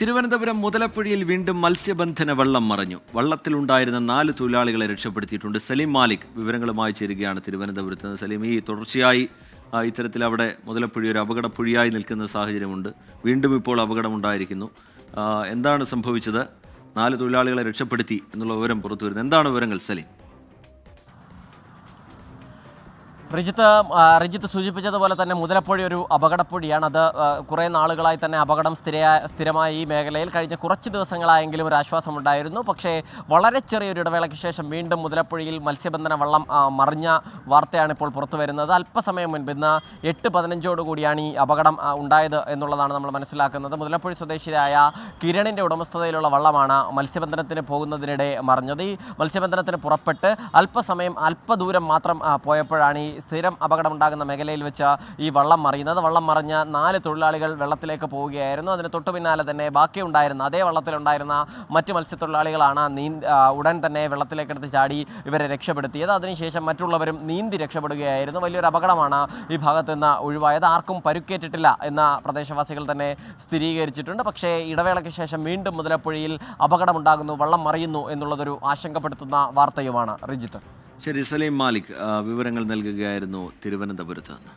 തിരുവനന്തപുരം മുതലപ്പുഴയിൽ വീണ്ടും മത്സ്യബന്ധന വള്ളം മറഞ്ഞു. വള്ളത്തിലുണ്ടായിരുന്ന നാല് തൊഴിലാളികളെ രക്ഷപ്പെടുത്തിയിട്ടുണ്ട്. സലീം മാലിക് വിവരങ്ങളുമായി ചേരുകയാണ് തിരുവനന്തപുരത്ത് നിന്ന്. സലീം ഈ തുടർച്ചയായി ഇത്തരത്തിൽ അവിടെ മുതലപ്പുഴ ഒരു അപകടപ്പുഴയായി നിൽക്കുന്ന സാഹചര്യമുണ്ട്. വീണ്ടും ഇപ്പോൾ അപകടമുണ്ടായിരിക്കുന്നു. എന്താണ് സംഭവിച്ചത്? നാല് തൊഴിലാളികളെ രക്ഷപ്പെടുത്തി എന്നുള്ള വിവരം പുറത്തു വരുന്നത് എന്താണ് വിവരങ്ങൾ സലീം? റിജിത്ത് റിജിത്ത് സൂചിപ്പിച്ചതുപോലെ തന്നെ മുതലപ്പുഴ ഒരു അപകടപ്പുഴയാണ് അത് കുറേ നാളുകളായി തന്നെ അപകടം സ്ഥിര സ്ഥിരമായ ഈ മേഖലയിൽ കഴിഞ്ഞ കുറച്ച് ദിവസങ്ങളായെങ്കിലും ഒരു ആശ്വാസം ഉണ്ടായിരുന്നു പക്ഷേ വളരെ ചെറിയൊരു ഇടവേളയ്ക്ക് ശേഷം വീണ്ടും മുതലപ്പുഴയിൽ മത്സ്യബന്ധന വള്ളം മറിഞ്ഞ വാർത്തയാണ് ഇപ്പോൾ പുറത്തു വരുന്നത്. അല്പസമയം മുൻപ് ഇന്ന് എട്ട് പതിനഞ്ചോട് കൂടിയാണ് ഈ അപകടം ഉണ്ടായത് എന്നുള്ളതാണ് നമ്മൾ മനസ്സിലാക്കുന്നത്. മുതലപ്പുഴ സ്വദേശിയായ കിരണിന്റെ ഉടമസ്ഥതയിലുള്ള വള്ളമാണ് മത്സ്യബന്ധനത്തിന് പോകുന്നതിനിടെ മറിഞ്ഞത്. ഈ മത്സ്യബന്ധനത്തിന് പുറപ്പെട്ട് അല്പസമയം അല്പദൂരം മാത്രം പോയപ്പോഴാണ് ഈ സ്ഥിരം അപകടമുണ്ടാകുന്ന മേഖലയിൽ വെച്ച് ഈ വള്ളം മറിയുന്നത്. വള്ളം മറിഞ്ഞ് നാല് തൊഴിലാളികൾ വെള്ളത്തിലേക്ക് പോവുകയായിരുന്നു. അതിന് തൊട്ടു പിന്നാലെ തന്നെ ബാക്കിയുണ്ടായിരുന്ന അതേ വള്ളത്തിലുണ്ടായിരുന്ന മറ്റ് മത്സ്യത്തൊഴിലാളികളാണ് നീ ഉടൻ തന്നെ വെള്ളത്തിലേക്കെടുത്ത് ചാടി ഇവരെ രക്ഷപ്പെടുത്തിയത്. അതിനുശേഷം മറ്റുള്ളവരും നീന്തി രക്ഷപ്പെടുകയായിരുന്നു. വലിയൊരു അപകടമാണ് ഈ ഭാഗത്ത് നിന്ന് ഒഴിവായത്. ആർക്കും പരുക്കേറ്റിട്ടില്ല എന്ന പ്രദേശവാസികൾ തന്നെ സ്ഥിരീകരിച്ചിട്ടുണ്ട്. പക്ഷേ ഇടവേളയ്ക്ക് ശേഷം വീണ്ടും മുതലപ്പുഴയിൽ അപകടമുണ്ടാകുന്നു വള്ളം മറിയുന്നു എന്നുള്ളതൊരു ആശങ്കപ്പെടുത്തുന്ന വാർത്തയുമാണ് റിജിത്ത്. ശരി സലീം മാലിക് വിവരങ്ങൾ നൽകുകയായിരുന്നു തിരുവനന്തപുരത്ത് നിന്ന്.